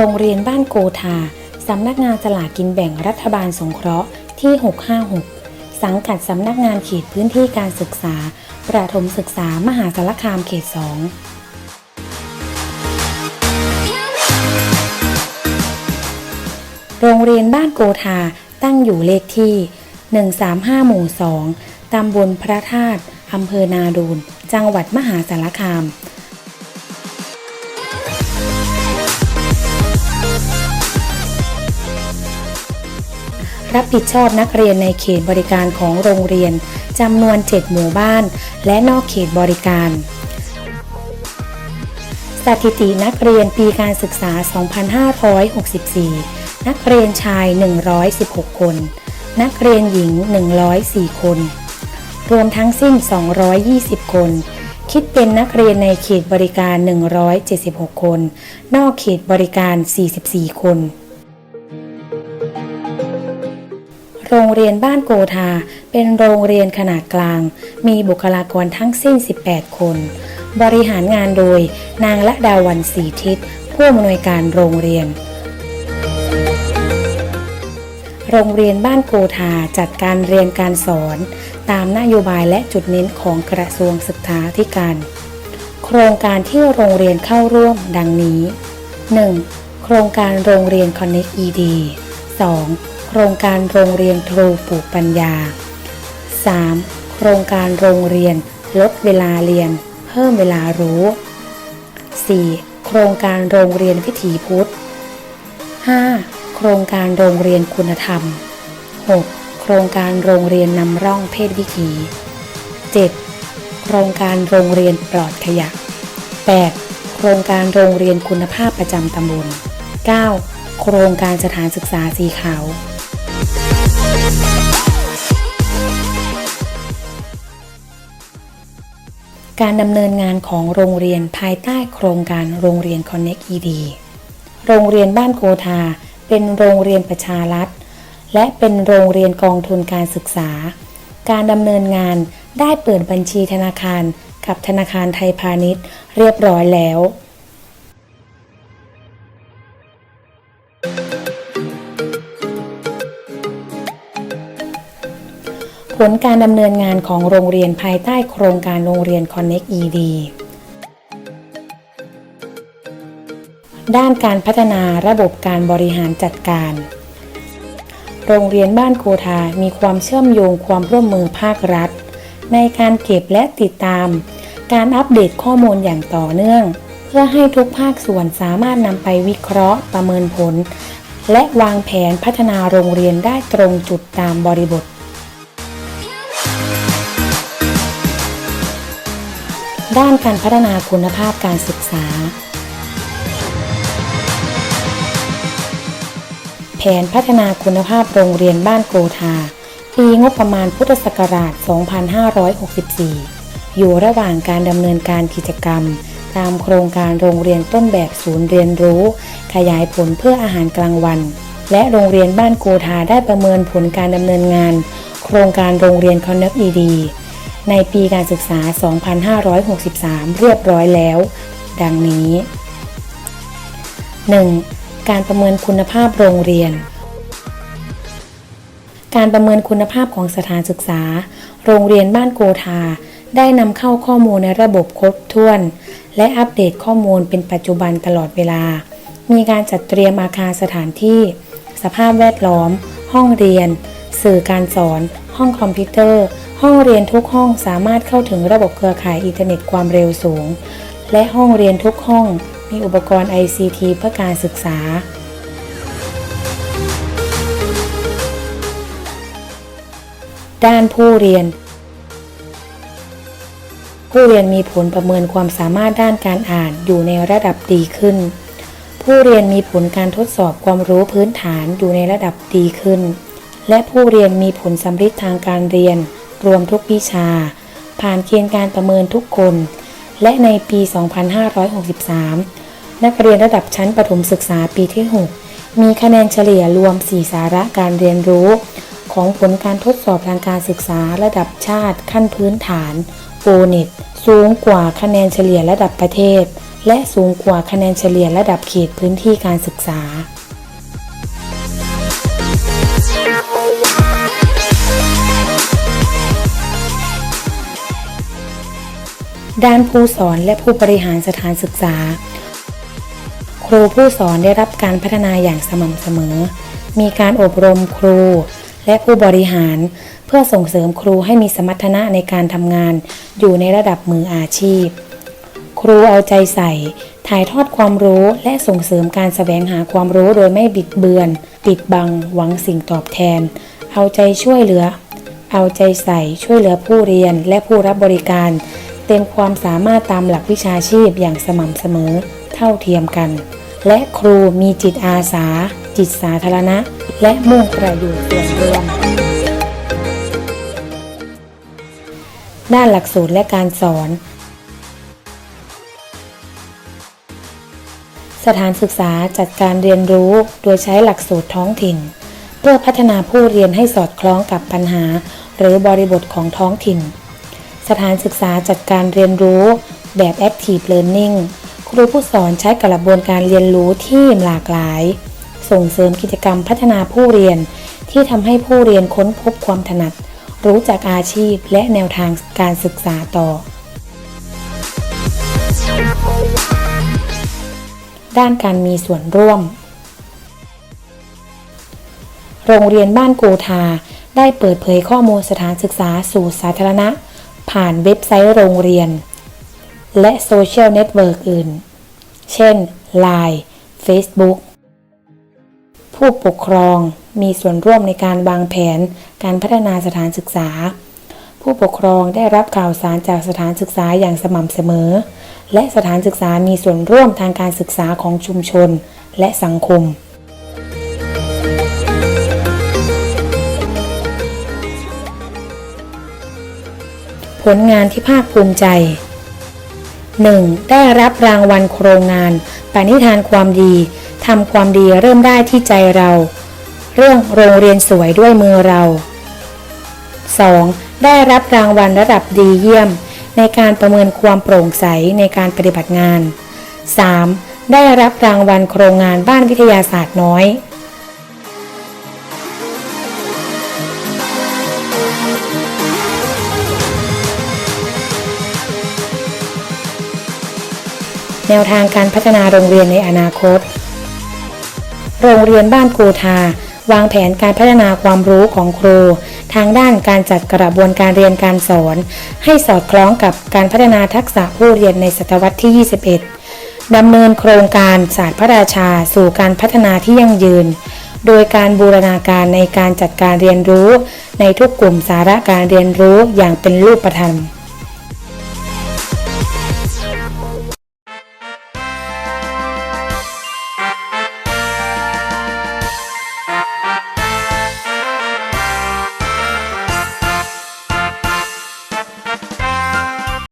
รงเรียนบ้านโกธาสำนักงานสลากกินแบ่งรัฐบาลสงเคราะห์ที่ 656 สังกัดสำนักงานเขตพื้นที่การศึกษา ประถมศึกษามหาสารคามเขต 2โรงเรียนบ้านโกธาตั้งอยู่เลขที่ 135 หมู่ 2 ตำบลพระธาตุ อำเภอนาดูน จังหวัดมหาสารคาม รับผิดชอบนักเรียนในเขตบริการของโรงเรียนจำนวน 7 หมู่บ้าน และนอกเขตบริการ สถิตินักเรียนปีการศึกษา 2564 นักเรียนชาย 116 คน นักเรียนหญิง 104 คน รวมทั้งสิ้น 220 คน คิดเป็นนักเรียนในเขตบริการ 176 คน นอกเขตบริการ 44 คน โรงเรียนบ้านโกธาเป็นโรงเรียนขนาดกลาง มีบุคลากรทั้งสิ้น 18 คน บริหารงานโดยนางละดาวันสีทิศผู้อำนวยการโรงเรียน โรงเรียนบ้านโกธาจัดการเรียนการสอน ตามนโยบายและจุดเน้นของกระทรวงศึกษาธิการ โครงการที่โรงเรียนเข้าร่วมดังนี้ 1. โครงการโรงเรียน Connect ED 2. โครงการโรงเรียนครูปลูกปัญญา 3. โครงการโรงเรียนลดเวลาเรียน เพิ่มเวลารู้ 4. โครงการโรงเรียนวิถีพุทธ 5. โครงการโรงเรียนคุณธรรม 6. โครงการโรงเรียนนำร่องเพศวิถี 7. โครงการโรงเรียนปลอดขยะ 8. โครงการโรงเรียนคุณภาพประจำตำบล 9. โครงการสถานศึกษาสีขาว การดำเนินงานของโรงเรียนภายใต้โครงการโรงเรียน Connect ED โรงเรียนบ้านโกธาเป็นโรงเรียนประชารัฐ และเป็นโรงเรียนกองทุนการศึกษา การดำเนินงานได้เปิดบัญชีธนาคารกับธนาคารไทยพาณิชย์เรียบร้อยแล้ว ผลการดำเนินงานของโรงเรียนภายใต้โครงการโรงเรียน Connect ED ด้านการพัฒนาระบบการบริหารจัดการ โรงเรียนบ้านโคทามีความเชื่อมโยงความร่วมมือภาครัฐ ในการเก็บและติดตาม การอัปเดตข้อมูลอย่างต่อเนื่อง เพื่อให้ทุกภาคส่วนสามารถนำไปวิเคราะห์ประเมินผล และวางแผนพัฒนาโรงเรียนได้ตรงจุดตามบริบท ด้านการพัฒนาคุณภาพการศึกษา แผนพัฒนาคุณภาพโรงเรียนบ้านโกธาปีงบประมาณพุทธศักราช 2564 อยู่ระหว่างการดำเนินการกิจกรรม ตามโครงการโรงเรียนต้นแบบศูนย์เรียนรู้ ขยายผลเพื่ออาหารกลางวัน และโรงเรียนบ้านโกธาได้ประเมินผลการดำเนินงาน โครงการโรงเรียนคอนเน c อีดี ในปีการศึกษา 2563 เรียบร้อยแล้ว ดังนี้ 1. การประเมินคุณภาพโรงเรียน การประเมินคุณภาพของสถานศึกษา โรงเรียนบ้านโกธา ได้นำเข้าข้อมูลในระบบครบถ้วน และอัปเดตข้อมูลเป็นปัจจุบันตลอดเวลา มีการจัดเตรียมอาคารสถานที่ สภาพแวดล้อม ห้องเรียน สื่อการสอน ห้องคอมพิวเตอร์ ห้องเรียนทุกห้องสามารถเข้าถึงระบบเครือข่ายอินเทอร์เน็ตความเร็วสูง และห้องเรียนทุกห้องมีอุปกรณ์ ICT เพื่อการศึกษา ด้านผู้เรียน ผู้เรียนมีผลประเมินความสามารถด้านการอ่านอยู่ในระดับดีขึ้น ผู้เรียนมีผลการทดสอบความรู้พื้นฐานอยู่ในระดับดีขึ้น และผู้เรียนมีผลสำฤทธิ์ทางการเรียน รวมทุกวิชา ผ่านเกณฑ์การประเมินทุกคน และในปี 2563 นักเรียนระดับชั้นประถมศึกษาปีที่ 6 มีคะแนนเฉลี่ยรวม 4 สาระการเรียนรู้ ของผลการทดสอบทางการศึกษาระดับชาติขั้นพื้นฐานโอเน็ตสูงกว่าคะแนนเฉลี่ยระดับประเทศ และสูงกว่าคะแนนเฉลี่ยระดับเขตพื้นที่การศึกษา ด้านผู้สอนและผู้บริหารสถานศึกษา ครูผู้สอนได้รับการพัฒนาอย่างสม่ำเสมอ มีการอบรมครู และผู้บริหาร เพื่อส่งเสริมครูให้มีสมรรถนะในการทำงาน อยู่ในระดับมืออาชีพ ครูเอาใจใส่ ถ่ายทอดความรู้และส่งเสริมการแสวงหาความรู้โดยไม่บิดเบือน ปิดบัง หวังสิ่งตอบแทน เอาใจช่วยเหลือ เอาใจใส่ช่วยเหลือผู้เรียนและผู้รับบริการ เต็มความสามารถตามหลักวิชาชีพอย่างสม่ำเสมอเท่าเทียมกัน และครูมีจิตอาสา จิตสาธารณะ และมุ่งประโยชน์ส่วนรวมด้านหลักสูตรและการสอน สถานศึกษาจัดการเรียนรู้โดยใช้หลักสูตรท้องถิ่น เพื่อพัฒนาผู้เรียนให้สอดคล้องกับปัญหา หรือบริบทของท้องถิ่น สถานศึกษาจัดการเรียนรู้แบบ Active Learning ครูผู้สอนใช้กระบวนการเรียนรู้ที่หลากหลาย ส่งเสริมกิจกรรมพัฒนาผู้เรียน ที่ทำให้ผู้เรียนค้นพบความถนัด รู้จักอาชีพและแนวทางการศึกษาต่อ ด้านการมีส่วนร่วม โรงเรียนบ้านกูทาได้เปิดเผยข้อมูลสถานศึกษาสู่สาธารณะ ผ่านเว็บไซต์โรงเรียน และโซเชียลเน็ตเวิร์กอื่น เช่น Line Facebook ผู้ปกครองมีส่วนร่วมในการวางแผนการพัฒนาสถานศึกษา ผู้ปกครองได้รับข่าวสารจากสถานศึกษาอย่างสม่ำเสมอ และสถานศึกษามีส่วนร่วมทางการศึกษาของชุมชนและสังคม ผลงานที่ภาคภูมิใจ 1. ได้รับรางวัลโครงงานปณิธานความดีทำความดีเริ่มได้ที่ใจเรา เรื่องโรงเรียนสวยด้วยมือเรา 2. ได้รับรางวัลระดับดีเยี่ยม ในการประเมินความโปร่งใสในการปฏิบัติงาน 3. ได้รับรางวัลโครงงานบ้านวิทยาศาสตร์น้อย แนวทางการพัฒนาโรงเรียนในอนาคต โรงเรียนบ้านกูทาวางแผนการพัฒนาความรู้ของครู ทางด้านการจัดกระบวนการเรียนการสอน ให้สอดคล้องกับการพัฒนาทักษะผู้เรียนในศตวรรษที่ 21 ดำเนินโครงการศาสตร์พระราชาสู่การพัฒนาที่ยั่งยืน โดยการบูรณาการในการจัดการเรียนรู้ ในทุกกลุ่มสาระการเรียนรู้อย่างเป็นรูปธรรม